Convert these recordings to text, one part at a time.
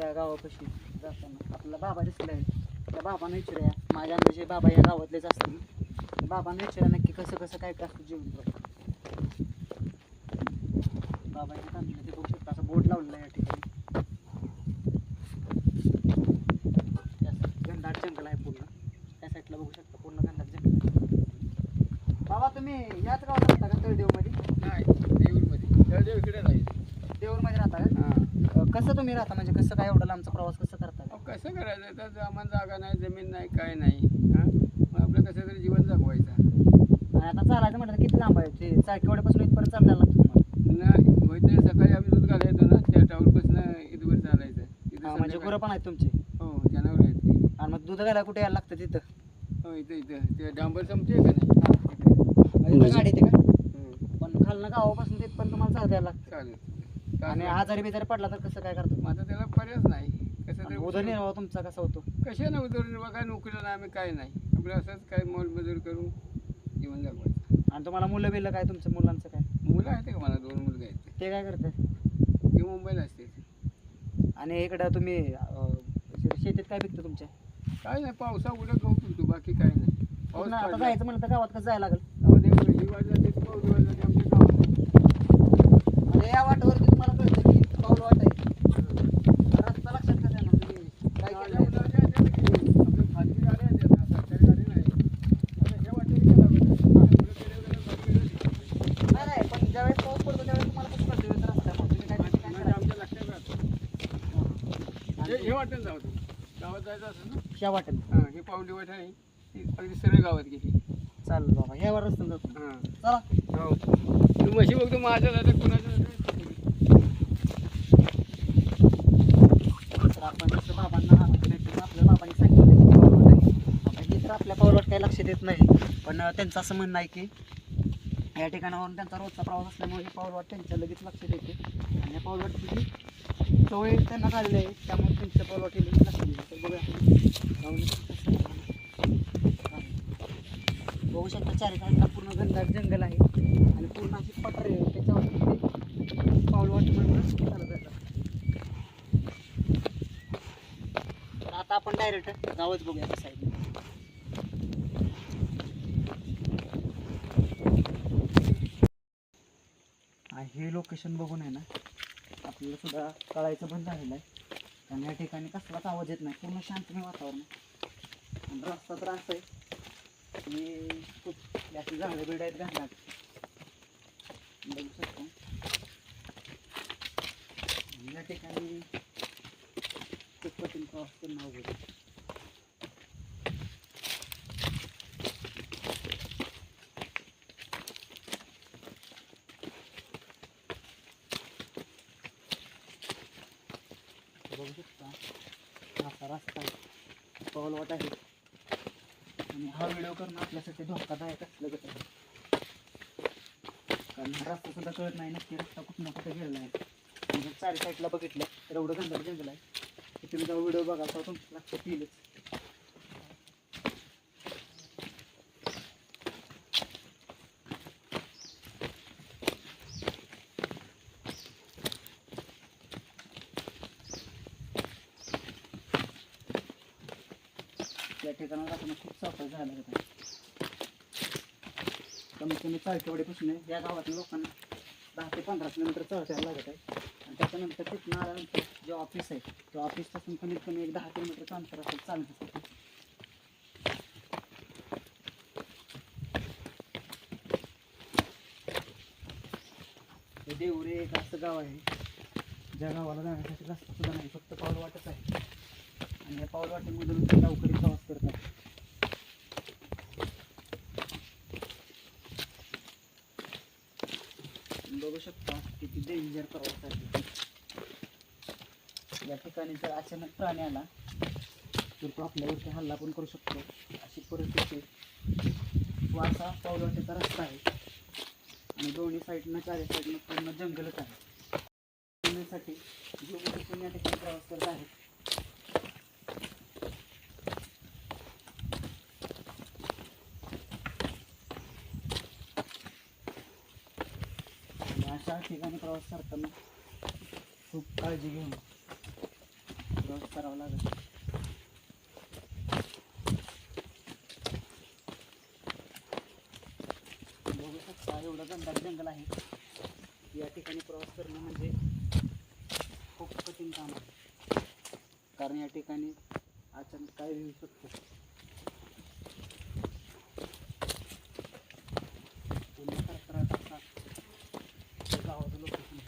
त्या गावापाशी जाताना. आपला बाबा आहे त्या बाबांना विचारूया. माझ्या अंदाजे बाबा या गावातलेच असतील. बाबांना विचारा नक्की कसं कसं काय काय असतं जेवण बाबा इथे थांबले ते बघू शकता. असं बोट लावलेला आहे या ठिकाणी. घनदाट जंगल आहे पूर्ण. त्या साईडला बघू शकता. पूर्ण घनदाट जंगल बाबा तुम्ही याच गावात असता का तळदेवमध्ये? नाही देवीमध्ये तळदेव इकडे नाही. देऊरमध्ये राहता का? हां. अं, कसं तुम्ही राहता? म्हणजे कसं काय एवढा लांबचा प्रवास कसं करता? अहो, कसं करायचं? तर आम्हाला जागा नाही जमीन नाही काय नाही. हां? मग आपलं कसं तरी जीवन जगवायचं. आणि आता चालायचं म्हटलं तर किती लांब आहे? ते चाळकेवाड्यापासून इथपर्यंत चालण्याला लागतं तुम्हाला? नाही होय सकाळी आम्ही दूध घालायचो ना त्या टावरपासून इथवर चालायचं. इथं हा, म्हणजे संध्याकाळी- गुरं पण आहेत तुमची? हो जनावर आहेत ती. आणि मग दूध घालायला कुठे यायला लागतं तिथं? हो इथं इथं. ते डांबर संपते का नाही? इथं. गाडी येते का? हं, पण खालनं गावापासून तिथपर्यंत तुम्हाला चालत यायला लागतं. चालेल. आणि. आजारी बिजारी पडला तर कसं काय करतो आता त्याला पर्यायच नाही. कसं तरी उदरनिर्वाह तुमचा कसा होतो? कशाने उदरनिर्वाह काय नोकरीला नाही आम्ही काय नाही. आपलं असंच काय मोलमजूर करून जीवन जगवायचं. आणि तुम्हाला मुलं बिलं काय? तुमच्या मुलांचं काय? मुलं आहेत का मला? दोन मुलगा आहेत. ते काय करतात ते मुंबईला असते आणि इकडं तुम्ही अं, शेतीत काय पिकतं तुमच्या? काय नाही पावसा उलट गहू पिकतो बाकी काय नाही. पाऊस पुन्हा आता पडला. जायचं म्हणलं तर गावात कसं जायला लागेल? अहो, देव, ही वाट जाते, ती पाऊस वाट जाते आमच्या गावात. आणि या वाटावरती तुम्हाला कळतं की पाऊल वाट आहे रस्ता लक्षात कसं येणार तुम्ही काय गाड्या केलं उन्हाळ्याच्या आहेत की, आपल्या खाजगी गाड्या आहेत आता, सरकारी गाडी नाही. आता ह्या वाटेने गेला पाहिजे. आपलं खेडेगावाला बाकी गेलं. नाही नाही पण ज्यावेळेस पाऊस पडतो त्यावेळेस तुम्हाला कसं कळतं व्यवस्था रस्ता आहे. मग तुम्ही काय काय म्हणजे करायचं? आमच्या लक्षात राहतं. हे- हे वाटेने जाऊ तू. गावात जायचं ह्या वाटेल हां ही पावली वाट आहे. ती अगदी सरळ गावात गेली. चालेल बाबा ह्या वर रस्त्याने जातो हां. चला. हो. तू म्हशी बघतो माझ्या कुणाच्या तर आपण जसं बाबांना भेटून आपल्या बाबांनी सांगितलं की पाऊलवाट आहे आता हे तर आपल्या पाऊलवाट काही लक्षात येत नाही. पण अं, त्यांचं असं म्हणणं आहे की या ठिकाणावरून त्यांचा रोजचा प्रवास असल्यामुळे हे पाऊलवाट त्यांच्या लगेच लक्षात येते आणि या पाऊलवाटची सवय त्यांना झालेली आहे त्यामुळे त्यांच्या परवाटी लगेच बघूया बघू शकता चारी साईडला पूर्ण घनदाट जंगल आहे. आणि पूर्ण अशी पठारे आहे. त्याच्यावरती ते पाऊलवाट म्हणून चालत तर आता आपण डायरेक्ट गावच बघूया त्या साईडने हे लोकेशन बघून आहे ना? आपल्याला सुद्धा कळायचं बंद झालेलं आहे आणि या ठिकाणी कसलाच आवाज येत नाही. पूर्ण शांतमय वातावरण आणि रस्ता तर असं आहे की खूप जास्त झाडं बिड आहेत घालणार बघू शकतो. या ठिकाणी खूप कठीण प्रवास करणं अवघड रस्ता पाऊल वाट आहे. आणि हा व्हिडिओ करणं आपल्यासाठी धोकादायक असलं गत आहे. कारण हा रस्ता सुद्धा कळत नाही नक्की रस्ता कुठं कुठे गेलेला आहे. आणि जर चारी साईडला बघितलं तर एवढं गंधर जंगल आहे. की तुम्ही जेव्हा व्हिडिओ बघाल तेव्हा तुमच्या लक्षात येईलच. ठिकाणावर आपण खूप साफळ झालं होतं कमीत कमी चाळकेवाडीपासून या गावातल्या लोकांना दहा ते पंधरा किलोमीटर चालतायला लागत आहे. आणि त्याच्यानंतर तिथून आल्यानंतर जे ऑफिस आहे त्या ऑफिसपासून कमीत कमी एक दहा किलोमीटरचं अंतर असेल चालत हे देवरे एक असं गाव आहे. ज्या गावाला जाण्यासाठी रस्ता सुद्धा नाही फक्त पाऊल वाटच आहे. आणि या पाऊल वाटेमधून गावकरी प्रवास करतात. बघू शकता किती डेंजर प्रवास आहे. या ठिकाणी जर अचानक प्राणी आला तर तो आपल्यावरती हल्ला पण करू शकतो. अशी परिस्थिती वासा तो वाटेचा रस्ता आहे. आणि दोन्ही साईडनं चारी साईडनं पूर्ण जंगलच आहे. साठी जो या ठिकाणी प्रवास करत आहेत प्रवास करताना खूप काळजी घेऊन प्रवास करावा लागेल. बघू शकता एवढं घनदाट जंगल आहे? या ठिकाणी प्रवास करणं म्हणजे खूप कठीण काम आहे. कारण या ठिकाणी अचानक काय येऊ शकतं पूर्ण खरखराट असा त्या गावाचं लोकेशन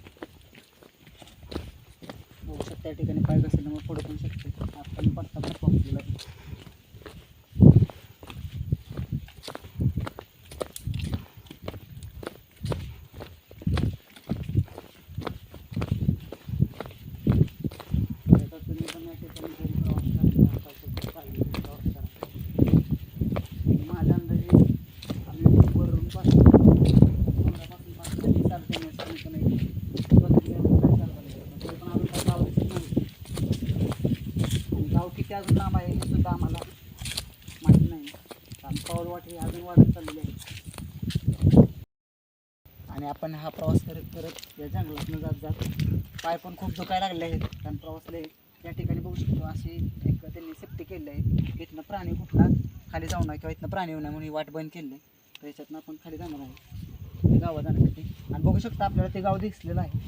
बघू या ठिकाणी पाय घसरल्यामुळे पुढे पण शकतो. आपण पडता पण पोहोचलेला आहे. आता तुम्ही पण या ठिकाणी घरी प्रवास करता असाल तर खूप काळजीने प्रवास करा. माझ्या अंदाजे आम्ही वरून पासून डोंगरापासून पाच किलोमीटर चालते मी असं म्हणतो नाही. बघितलं काय चाललं नाही. तरी पण अजून काय गाव दिसत नाही. आणि गाव किती अजून लांब आहे हे सुद्धा आम्हाला माहीत नाही कारण पाऊल वाट ही अजून वाढत चाललेली आहे. आणि आपण हा प्रवास करत करत या जंगलातून जात जात पाय पण खूप दुखायला लागले आहेत. कारण प्रवासले या ठिकाणी बघू शकतो अशी एक त्यांनी सेफ्टी केली आहे. इथनं प्राणी कुठला खाली जाऊ नये किंवा इथनं प्राणी येऊ नये म्हणून ही वाट बंद केली आहे. तर याच्यातनं आपण खाली जाणार आहोत ते गावात जाण्यासाठी. आणि बघू शकता आपल्याला ते गाव दिसलेलं आहे.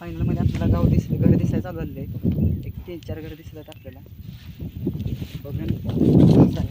फायनलमध्ये आपल्याला गाव दिसले घर दिसायला चालू झालेले आहे एक तीन चार घर दिसत आहेत आपल्याला. बघून.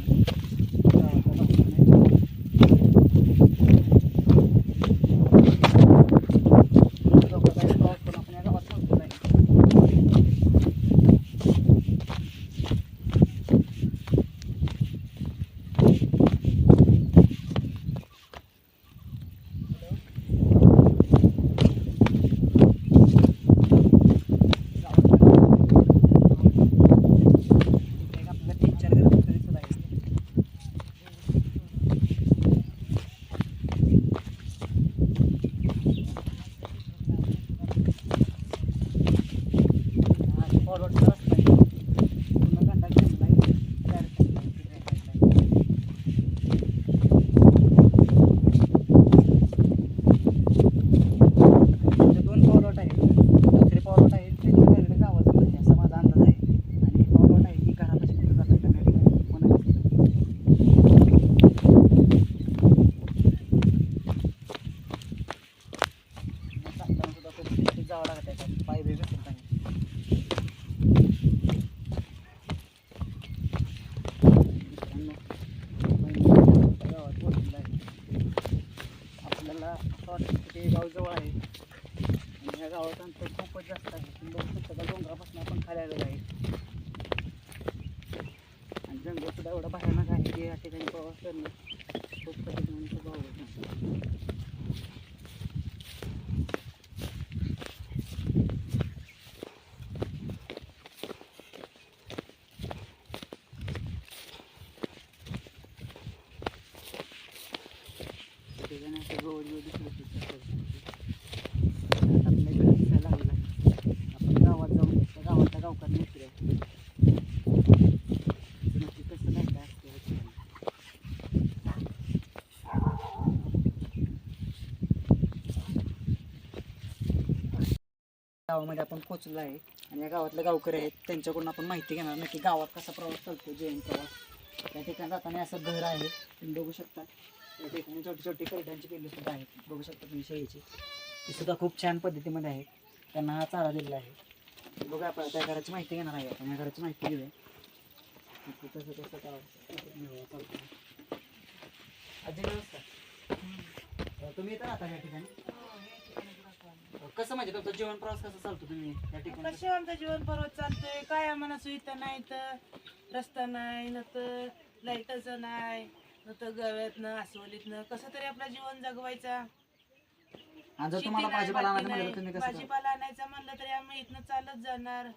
गावामध्ये आपण पोचलो आहे आणि या गावातले गावकरी आहेत त्यांच्याकडून आपण माहिती घेणार नक्की गावात कसा प्रवास चालतो जैन प्रवास. त्या ठिकाणी जाताना असं घर आहे तुम्ही बघू शकता. या ठिकाणी छोटी छोटी करड्यांची पिल्ले सुद्धा आहेत बघू शकता तुम्ही शेळीची. ती सुद्धा खूप छान पद्धतीमध्ये आहे. त्यांना हा चारा दिलेला आहे. बघा आपण त्या घराची माहिती घेणार आहे आपण. या घराची माहिती घेऊया. तसं तसं चालतो अजय आजी नमस्कार. तुम्ही येता राहता या ठिकाणी? कसं म्हणजे तुमचा जीवन प्रवास कसा चालतो तुम्ही या ठिकाणी? कसे आमचं जीवन पर्वत चालतंय? काय आम्हाला सुविधा नाही तर रस्ता नाही न तर लाईटचं नाही न तर गव्यातनं आसवलीतनं कसं तरी आपलं जीवन जगवायचा. आणि जर शेती तुम्हाला नाही, भाजीपाला बाकी आणायचं म्हणलं नाही. तर तुम्ही कसं करता? भाजीपाला आणायचा म्हणलं तरी आम्ही इथनं चालत जाणार.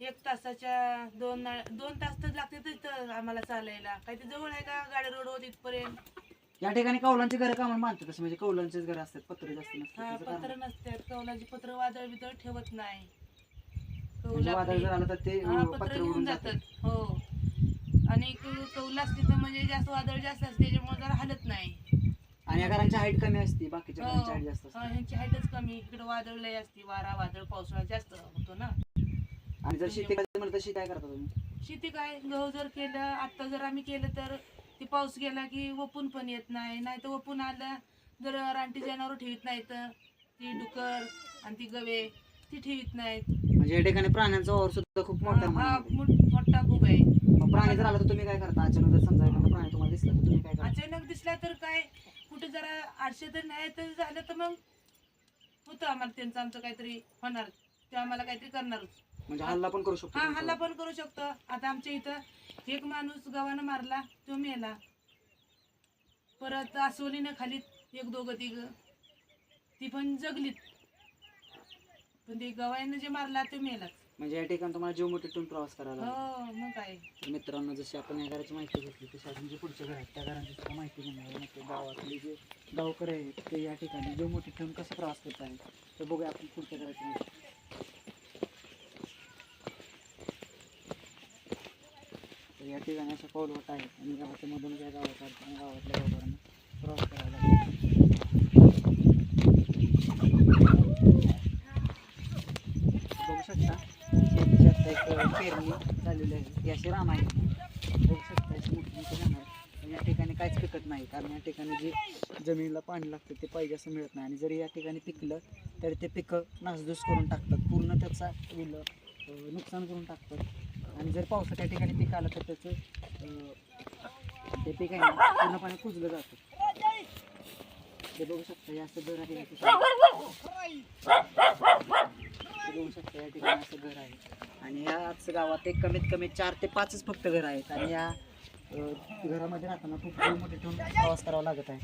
एक तासाच्या दोन ना- दोन तास तर लागते आम्हाला चालायला. काही ते जवळ आहे का गाडी रोडवर तिथपर्यंत? या ठिकाणी कौलांची घरं का म्हणून बांधतात कसं म्हणजे कौलांचीच घरं असतात पत्रे जास्त हा नसतात पत्र कारण- नसतात. कौलाची पत्र वादळ बिदळ ठेवत नाही. कौल म्हणजे वादळ आपली- जर आलं तर ते हा, अं, पत्र पत्रे घेऊन जातात. जातात. हो. आणि क- कौल असते तर म्हणजे जास्त वादळ जास्त असते त्याच्यामुळे जरा हलत नाही. आणि या घरांची हाईट कमी असते बाकीच्या हो. घरांची हाईट जास्त असते. ह्यांची हाईटच कमी. इकडे वादळ लय असते वारा वादळ पावसाळा जास्त होतो ना. आणि जर शेती करायचं म्हणलं तर शेती काय करता तुम्ही? शेती काय? गहू जर केलं आता जर आम्ही केलं तर ते पाऊस गेला की वपून पण येत नाही नाही तर वपून आलं जर रानटी जनावर ठेवीत नाही तर ती डुकर आणि ती गवे ती ठेवीत नाहीत. म्हणजे या ठिकाणी प्राण्यांचा वावर सुद्धा खूप मोठा आहे. हा. मोठ- मोठा खूप आहे. मग प्राणी जर आला तर तुम्ही काय करता? अचानक जर समजा एखादा प्राणी तुम्हाला दिसला तर तुम्ही काय करता? अचानक दिसला तर काय? कुठे जरा आठशे तर नाही तर झालं तर मग होतं आम्हाला त्यांचं आमचं काहीतरी होणार. ते आम्हाला काहीतरी करणारच. म्हणजे हल्ला पण करू शकतो हा तुमच्यावर. हल्ला पण करू शकतो. आता आमच्या इथं एक माणूस गव्हानं मारला तो मेला. परत आसवलीनं खालीत एक दोघं तिघ. ती पण जगलीत. पण ते गव्हानं जे मारला तो मेलाच. म्हणजे या ठिकाणी तुम्हाला जीव मोठीतून प्रवास करायला लागला. हो मग काय. तर मित्रांनो जशी आपण या घराची माहिती घेतली तशी अजून जे पुढचे घर आहेत त्या घरांची सुद्धा माहिती घेणार आहे. ते गावातले जे गावकरी आहेत ते या ठिकाणी जीव मोठी ठेवून कसं प्रवास करत आहेत तर बघूया आपण पुढच्या घराची माहिती. तर या ठिकाणी होत आहे. आणि गावाच्या मधून ज्या गावात आहेत आणि गावातल्या गावकऱ्यांना क्रॉस करायला बघू शकता. एक पेरणी झालेली आहे. ती अशी राम आहे. बघू शकता अशी मोठी रान आहे पण या ठिकाणी काहीच पिकत नाही कारण या ठिकाणी जे जमिनीला पाणी लागतं ते पाहिजे असं मिळत नाही. आणि जरी या ठिकाणी पिकलं तर ते पिकं नासधूस करून टाकतात. पूर्ण त्याचा विलं नुकसान करून टाकतात. आणि जर पावसात त्या ठिकाणी पीक आलं तर त्याचं ते पीक आहे ना पूर्णपणे कुजलं जातं. ते बघू शकता जास्त असं घर आहे ते बघू शकता या ठिकाणी असं घर आहे. आणि याच गावात एक कमीत कमी चार ते पाचच फक्त घर आहेत. आणि या घरामध्ये राहताना खूप मोठे ठेवून प्रवास करावा लागत आहे.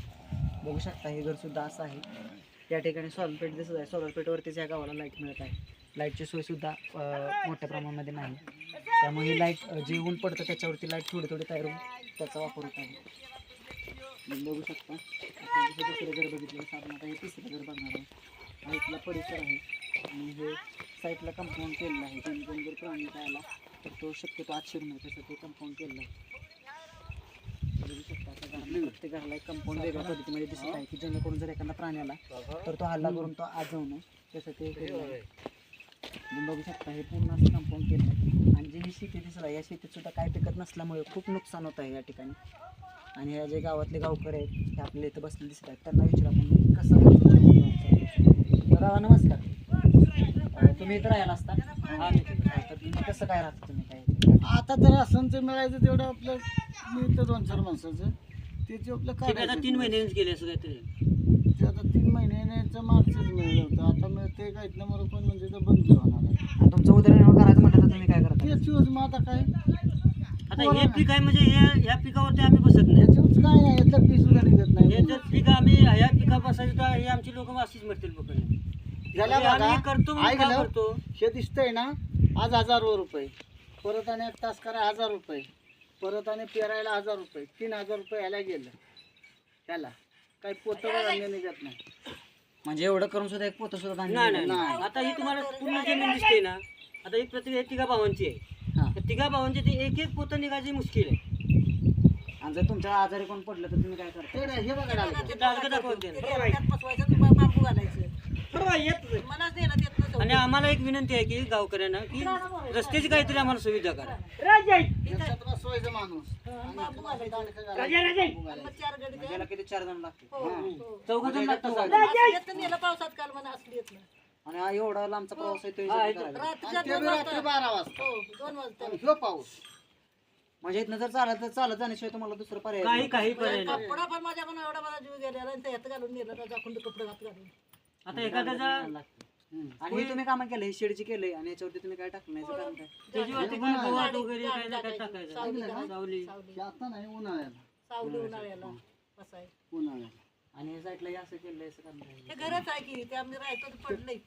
बघू शकता हे घरसुद्धा असं आहे. या ठिकाणी सोलर दिसत आहे. सोलरपेठवरतीच या गावाला लाइट मिळत आहे. लाईटची सोयसुद्धा मोठ्या प्रमाणामध्ये नाही. त्यामुळे ही लाइट जे ऊन पडतं त्याच्यावरती लाइट थोडी थोडी तयार होऊन त्याचा वापर होत आहे. तुम्ही बघू शकता. आपण जसं दुसरं घर बघितलं. तसं आता हे तिसरं घर बघणार आहे हा इथला परिसर आहे. आणि हे साईडला कंपाऊंड केलेलं आहे. जेणेकरून जर प्राणी आला तर तो शक्यतो आत शिरू नये तसं ते कंपाऊंड केलेलं आहे. बघू शकता. आता घराला प्रत्येक घराला एक कंपाऊंड वेगळ्या पद्धतीमध्ये दिसत आहे. की जेणेकरून जर एखादा प्राणी आला तर तो हल्ला करून तो आत जाऊ नये तसं ते तुम्ही बघू शकता. हे पूर्ण असं कंपाऊंड केलं आहे. आणि जी ही शेती आहे. या शेतीत सुद्धा काय पिकत नसल्यामुळे खूप नुकसान होत आहे या ठिकाणी. आणि ह्या जे गावातले गावकरी आहेत ते आपल्या इथं बसले दिसत आहेत. त्यांना विचारू आपण नक्की कसं नमस्कार. तुम्ही इथं राहायला असता? हा तर तुम्ही कसं काय राहता तुम्ही काय? आता तर असंच मिळायचं तेवढं आपलं मिळतं दोन चार माणसाचं. त्याचे आपलं काढायचं. तीन महिन्यांनीच गेले असं काहीतरी. ते आता तीन महिन्याचं मागचंच मिळलं होतं. आता मिळते का इथनं मला पण म्हणजे ते बंद होणार आहे. आणि तुमचं उदरनिर्वाह करायचं म्हटलं तर तुम्ही काय करता? त्याची मग आता काय? आता हे पीक आहे म्हणजे हे ह्या पिकावरती आम्ही बसत नाही. याच्यावर काय नाही याचं पीस सुद्धा निघत हे नाही जर पीक आम्ही ह्या पिका बसायचं तर हे आमची लोक वाशीच मरतील पकडले याला आम्ही बघा, करतो म्हणून का ऐकलं? करतो? हे दिसतंय ना आज हजार रुपये. परत आणि एक तास करा हजार रुपये. परत आणि पेरायला हजार रुपये. तीन हजार रुपये ह्याला गेलं. ह्याला. काही पोतं धान्य निघत नाही म्हणजे एवढं करून सुद्धा एक पोतं सुद्धा धान्य नाही नाही मिळत नाही. आता ही तुम्हाला पूर्ण जमीन दिसते ना आता ही प्रत्येक हे तिघा भावांची आहे. हां. तिघा भावांची ती एक एक पोतं निघायची मुश्किल आहे. आणि जर तुमच्या आजारी कोण पडलं तर तुम्ही काय करता? ते नाही, हे बघा डालगं. ते डालगं दाखवते आणि आम्हाला एक विनंती आहे की गावकऱ्यांना की रस्त्याची काहीतरी आम्हाला सुविधा करा. बसवायचं माणूस. आणि. त्याला किती चार जण लागते चौघ जण लागतात आणि हा एवढा लांबचा प्रवास आहे तो हा, हिशोब इथं-. आणि ते बी रात्री बारा वाजता. आणि ह्यो पाऊस. म्हणजे इथनं जर चालत चालत जाण्याशिवाय तुम्हाला दुसरं पर्याय काही नाही. काही पर्याय नाही. कपडा पण माझ्या पण एवढा मला जीव गेलेला आणि त्यात घालून नेलं दाखवून कपडे घात घालून. आता एखाद्याचा. आणि हे तुम्ही काम केलं हे शेडची केलंय आणि याच्यावरती तुम्ही काय टाकलं नाही याचं कारण काय त्याच्यावरती काय गवत वगैरे काय ना काय टाकायचं. सावली हे आता नाही उन्हाळ्याला. सावली उन्हाळ्याला. असं आहे. उन्हाळ्याला. आणि या साईडला हे असं केलंय असं कारण काय हे घरच आहे की ते आम्ही राहतो ते पडलंय.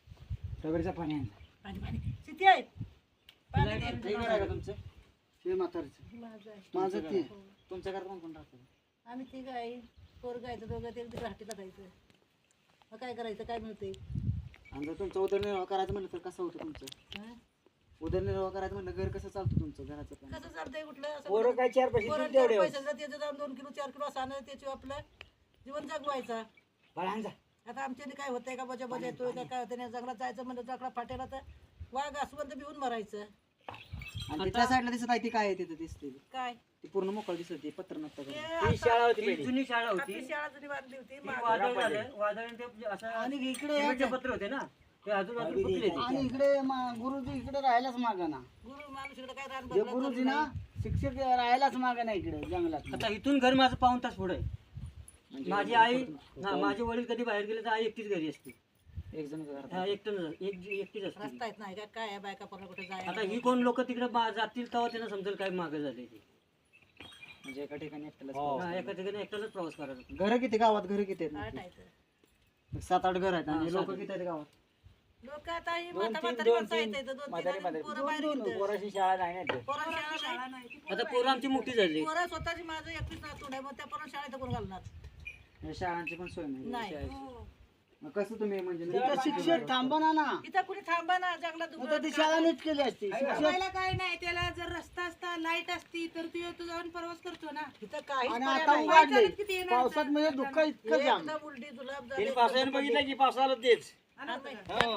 पाणी पाणी पाणी. किती आहे. पाणी दे. हे घर आहे का तुमचं? हे म्हातारीचं. माझं आहे. माझं ते. तुमच्या घरात कोण कोण राहतं? आम्ही ती गाय पोर गायचं दोघं ते घाटीला जायचं. मग काय करायचं? काय मिळते आणि जर तुमचं उदरनिर्वाह करायचं म्हणलं तर कसं होतं तुमचं? उदरनिर्वाह करायचं म्हणलं घर कसं चालतं तुमचं घराचं पण? कसं चालतंय कुठलं? असं पोरं काय चार पैसे पैशाचं त्याचं जाऊन दोन किलो चार किलो असं आणलं त्याची आपलं जीवन जगवायचा. आता आमच्याने काय होतंय का बजा बजा येतोय का काय होतं नाही जंगलात जायचं म्हणलं जंगला फाटेला तर वाघ अस्वंत भिवून मरायचं. आणि ती त्या साईडला दिसत आहे ती काय आहे तिथं दिसते? काय? ती पूर्ण मोकळ दिसत पत्र नसतं ते का? शाळा होती आता- पहिली. जुनी शाळा होती. आपली शाळा जुनी बांधली होती ती मागं. वादळ झालं. वादळ ते असं आणि इकडे सिमेंटचे पत्र होते ना. ते. आणि इकडे मा- गुरुजी इकडे राहायलाच मागा ना. गुरु माणूस इकडे काय रान जे भरलं गुरुजी ना शिक्षक राहायलाच मागा ना इकडे जंगलात. आता इथून घर माझं पाऊन तास पुढे म्हणजे माझी आई हा, माझे वडील कधी बाहेर गेले तर आई एकटीच घरी असते. एक जण घरात हा, एकटं एक एकटीच असते रस्ता येत नाही का? काय आहे? बायका पण कुठे जायला आता ही कोण लोक तिकडे बा- जातील तेव्हा त्यांना समजेल काय मागे झाले ते. म्हणजे एका ठिकाणी एकट्यालाच हा, एका ठिकाणी एकट्यालाच प्रवास करायचा घर किती? गावात घर किती आहेत नक्की? सात आठ घर आहेत. आणि हा, लोक सात किती आहेत गावात? लोक आता ही म्हाता म्हातारी माणसं आहेत इथं, दोन तीन आणि पोरं बाहेर गेलती. पोराची शाळा नाही ना इथे. पोरं शाळा शाळा नाही. नाही. ती आता पोरं आमची मोठी झाली. पोरं स्वतःची माझं एकटीच नातून आहे मग त्या पोरं शाळेत कोण घालणार? शाळांची पण सोय नाही. नाही. मग कसं तुम्ही म्हणजे तिथं शिक्षक थांबा ना ना. इथं कुणी थांबा ना जंगलात उभं ती शाळा नीट केली असती. थांबायला काय नाही त्याला जर रस्ता असता लाइट असती तर तू तू जाऊन प्रवास करतो ना. इथं काहीच आणि पर्याय आता नाही. किती येणार पावसात म्हणजे धुकं इतकं जाम एकदम उलटी जुलाब झाली. बघितलं की पावसाला तेच. आणि आता काय? काय-